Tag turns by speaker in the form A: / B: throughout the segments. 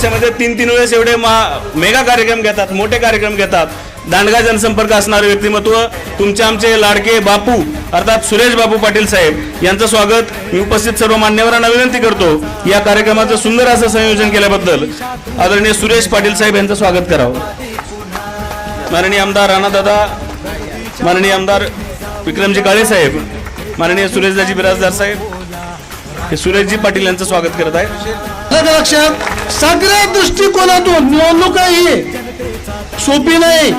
A: पक्षामध्ये तीन तीन वेळेस एवढे मा मेगा कार्यक्रम घेतात मोठे कार्यक्रम घेतात. दांडगा जनसंपर्क असणारे व्यक्तिमत्व तुमचे आमचे लाडके बापू अर्थात सुरेश बापू पाटील साहेब यांचं स्वागत. मी उपस्थित सर्व मान्यवरांना विनंती करतो या कार्यक्रमाचं सुंदर असं संयोजन केल्याबद्दल. आदरणीय सुरेश पाटील साहेब यांचं स्वागत करावं. माननीय आमदार राणादादा माननीय आमदार विक्रमजी काळे साहेब माननीय सुरेशदाजी बिराजदार साहेब हे सुरेशजी पाटील यांचं स्वागत करत आहे
B: लक्षात सगळ्या दृष्टिकोनातून निवडणूक ही सोपी नाही.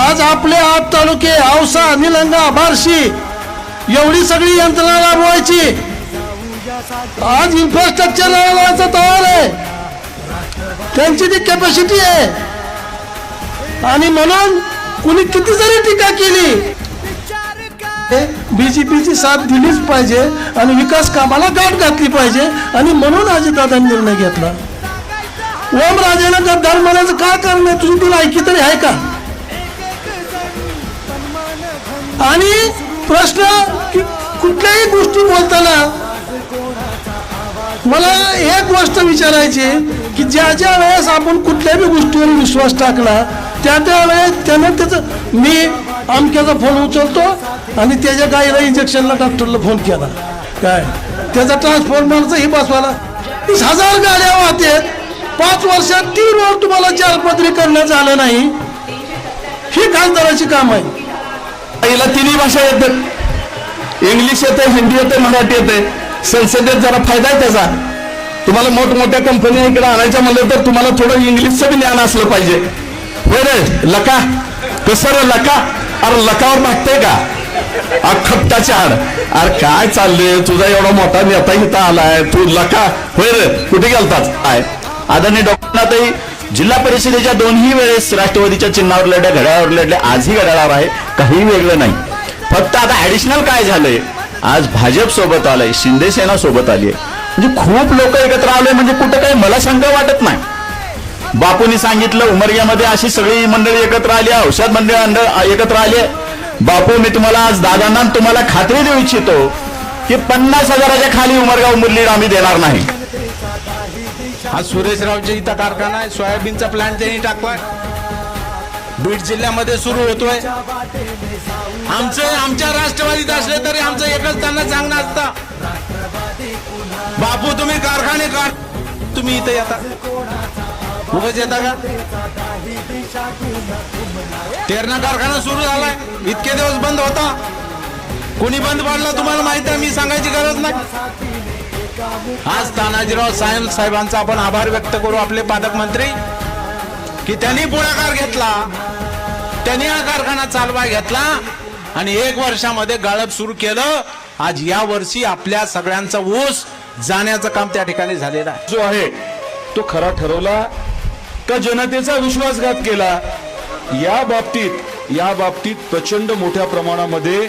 B: आज आपले आठ तालुके औसा निलंगा बार्शी एवढी सगळी यंत्रणा राबवायची. आज इन्फ्रास्ट्रक्चर लावायचं तयार आहे. त्यांची ती कॅपॅसिटी आहे. आणि म्हणून कुणी किती जरी टीका केली बीजेपीची साथ दिलीच पाहिजे आणि विकास कामाला गाठ घातली पाहिजे आणि म्हणून अजितदादांनी निर्णय घेतला. ओम राजेनं गद्दार म्हणायचं काय करणं तुझी तुला ऐकी तरी आहे का? आणि प्रश्न कुठल्याही गोष्टी बोलताना मला एक गोष्ट विचारायची की ज्या ज्या वेळेस आपण कुठल्याही गोष्टीवर विश्वास टाकला त्या त्या वेळेस त्यानं त्याचं मी अमक्याचा फोन उचलतो आणि त्याच्या गाईला इंजेक्शनला डॉक्टरला फोन केला. काय? त्याचा ट्रान्सफॉर्मरचा ही बसवाला तीस हजार गाड्या वाहतेत पाच वर्षात तीन वर तुम्हाला चारपदरी करण्यात आलं नाही. ही खासदाराची काम आहे.
C: आईला तिन्ही भाषा येतात इंग्लिश येते हिंदी येते मराठी येते. संसदेत जरा फायदा आहे त्याचा. तुम्हाला मोठमोठ्या कंपन्या इकडे आणायच्या म्हणलं तर तुम्हाला थोडं इंग्लिशचं बी ज्ञान असलं पाहिजे. होय रे लका. कसं लका? अरे लकावर मागते का? अखट्टाच्या आड अरे काय चालले तुझा एवढा मोठा नेता इथं आलाय. तू लका. होय रे कुठे गेलताच काय आदरणीय डॉक्टरांनाही जिल्हा परिषदेच्या दोन्ही वेळेस राष्ट्रवादीच्या चिन्हावर लढल्या घड्याळावर लढल्या आजही घड्याळावर आहे. काही वेगळं नाही. फक्त आता ऍडिशनल काय झालंय? आज भाजप सोबत आलंय शिंदे सेना सोबत आली आहे म्हणजे खूप लोक एकत्र आले म्हणजे कुठं काही मला शंका वाटत नाही. बापूंनी सांगितलं उमरग्यामध्ये अशी सगळी मंडळी एकत्र आली औषध मंडळ अंड- एकत्र आली. बापू मी तुम्हाला आज दादांना तुम्हाला खात्री देऊ इच्छितो की पन्नास हजाराच्या खाली उमरगाव मुरलीड आम्ही देणार नाही.
D: हा सुरेशरावच्या इथं कारखाना आहे. सोयाबीनचा प्लांट त्यांनी टाकलाय. बीड जिल्ह्यामध्ये सुरू होतोय. आमचं आमच्या राष्ट्रवादीत असले तरी आमचं एकच त्यांना सांगणं असतं. बापू तुम्ही कारखाने काढ. तुम्ही इथे येता. उगाच येता का? तेरणा कारखाना सुरू झालाय. इतके दिवस बंद होता. कोणी बंद पाडला तुम्हाला माहिती आहे? मी सांगायची गरज नाही. आज तानाजीराव साहेब साहेबांचा आपण आभार व्यक्त करू आपले पालकमंत्री की त्यांनी पुढाकार घेतला. त्यांनी हा कारखाना चालवा घेतला. आणि एक वर्षामध्ये गाळप सुरू केलं. आज या वर्षी आपल्या सगळ्यांचा ऊस जाण्याचं काम त्या ठिकाणी झालेलं आहे.
C: जो आहे तो खरा ठरवला. का जनतेचा विश्वासघात केला? या बाबतीत या बाबतीत प्रचंड मोठ्या प्रमाणामध्ये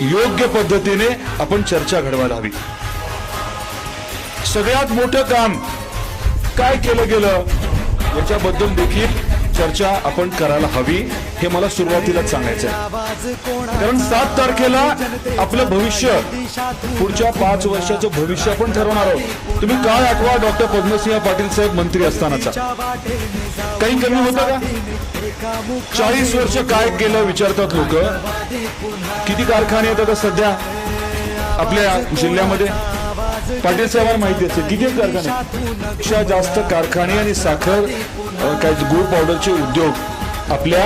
C: योग्य पद्धतीने आपण चर्चा घडवायला हवी. सगळ्यात मोठं काम काय केलं गेलं? याच्याबद्दल देखील चर्चा आपण करायला हवी हे मला सुरुवातीलाच सांगायचं आहे कारण सात तारखेला आपलं भविष्य पुढच्या पाच वर्षाचं भविष्य आपण ठरवणार आहोत. तुम्ही काय आठवा डॉक्टर पद्मसिंह पाटील साहेब मंत्री असतानाचा? काही कमी होतं का? चाळीस वर्ष काय केलं विचारतात लोक. किती कारखाने आहेत आता सध्या? आपल्या जिल्ह्यामध्ये? पाटील साहेबांना माहिती असते किती कारखाने पेक्षा जास्त कारखाने आणि साखर काय गुळ पावडरचे उद्योग आपल्या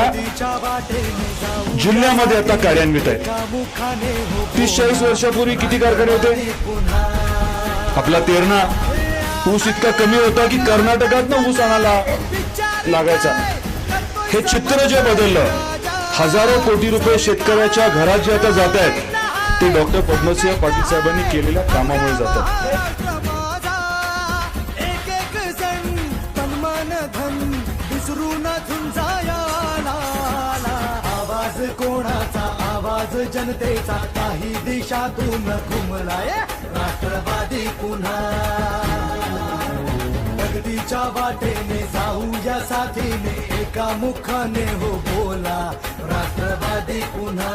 C: जिल्ह्यामध्ये आता कार्यान्वित आहेत. तीस चाळीस वर्षापूर्वी किती कारखाने होते? आपला तेरणा ऊस इतका कमी होता की कर्नाटकात ना ऊस आणायला लागायचा. हे चित्र जे बदललं हजारो कोटी रुपये शेतकऱ्याच्या घरात जे आता जात आहेत ते डॉक्टर पद्मसिंह पाटील साहेबांनी केलेल्या कामामुळे जातात
E: कोणाचा आवाज जनतेचा काही दिशातून घुमलाय. राष्ट्रवादी पुन्हा. प्रगतीच्या वाटेने जाऊया साथीने एका मुखाने हो बोला राष्ट्रवादी पुन्हा.